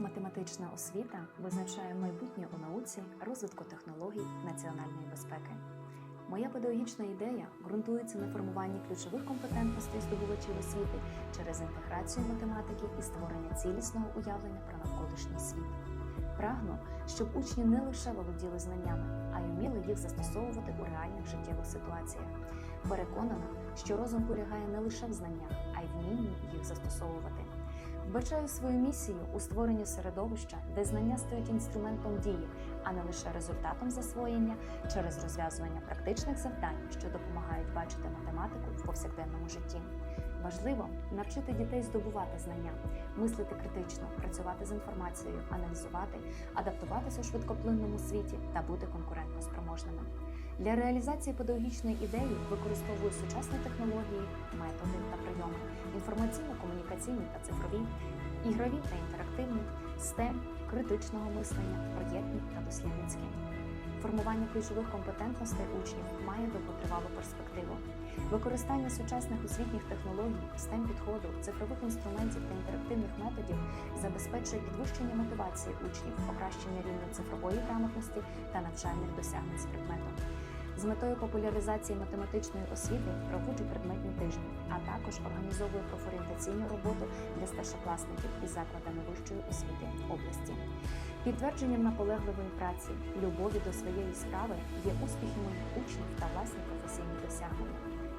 Математична освіта визначає майбутнє у науці, розвитку технологій, національної безпеки. Моя педагогічна ідея ґрунтується на формуванні ключових компетентностей здобувачів освіти через інтеграцію математики і створення цілісного уявлення про навколишній світ. Прагну, щоб учні не лише володіли знаннями, а й вміли їх застосовувати у реальних життєвих ситуаціях. Переконана, що розум полягає не лише в знаннях, а й вмінні їх застосовувати. Вбачаю свою місію у створенні середовища, де знання стають інструментом дії, а не лише результатом засвоєння через розв'язування практичних завдань, що допомагають бачити математику в повсякденному житті. Важливо навчити дітей здобувати знання, мислити критично, працювати з інформацією, аналізувати, адаптуватися у швидкоплинному світі та бути конкурентноспроможними. Для реалізації педагогічної ідеї використовую сучасні технології, методи та прийоми, інформаційно-комунікаційні та цифрові, ігрові та інтерактивні, STEM, критичного мислення, проєктні та дослідницькі. Формування ключових компетентностей учнів має довготривалу перспективу. Використання сучасних освітніх технологій, STEM підходу, цифрових інструментів та інтерактивних методів забезпечує підвищення мотивації учнів, покращення рівня цифрової грамотності та навчальних досягнень з предметом. З метою популяризації математичної освіти проводжу предметні тижні, а також організовую профорієнтаційну роботу для старшокласників із закладами вищої освіти області. Підтвердженням наполегливої праці, любові до своєї справи є успіхи моїх учнів та власні професійні досягнення.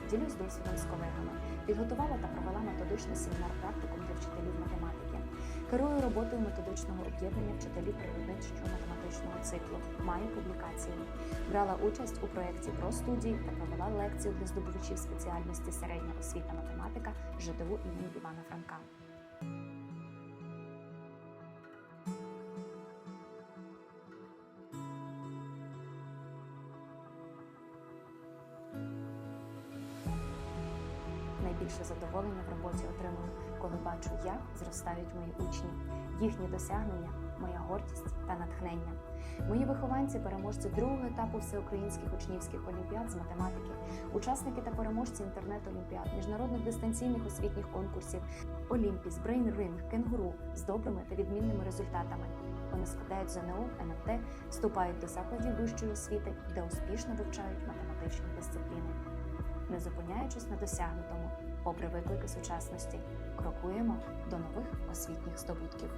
Ділюсь досвідом з колегами, підготувала та провела методичний семінар практикум для вчителів математики. Керую роботою методичного об'єднання вчителів природничого математичного циклу. Маю публікації. Брала участь у проєкті про студії та провела лекцію для здобувачів спеціальності середня освіта математика ЖДУ імені Івана Франка. Найбільше задоволення в роботі отримую, коли бачу, як зростають мої учні, їхні досягнення, моя гордість та натхнення. Мої вихованці переможці другого етапу всеукраїнських учнівських олімпіад з математики, учасники та переможці інтернет-олімпіад, міжнародних дистанційних освітніх конкурсів, Олімпіс, Брейн-Ринг, Кенгуру з добрими та відмінними результатами. Вони складають ЗНО, НМТ, вступають до закладів вищої освіти, де успішно вивчають математичні дисципліни. Не зупиняючись на досягнутому, попри виклики сучасності, крокуємо до нових освітніх здобутків.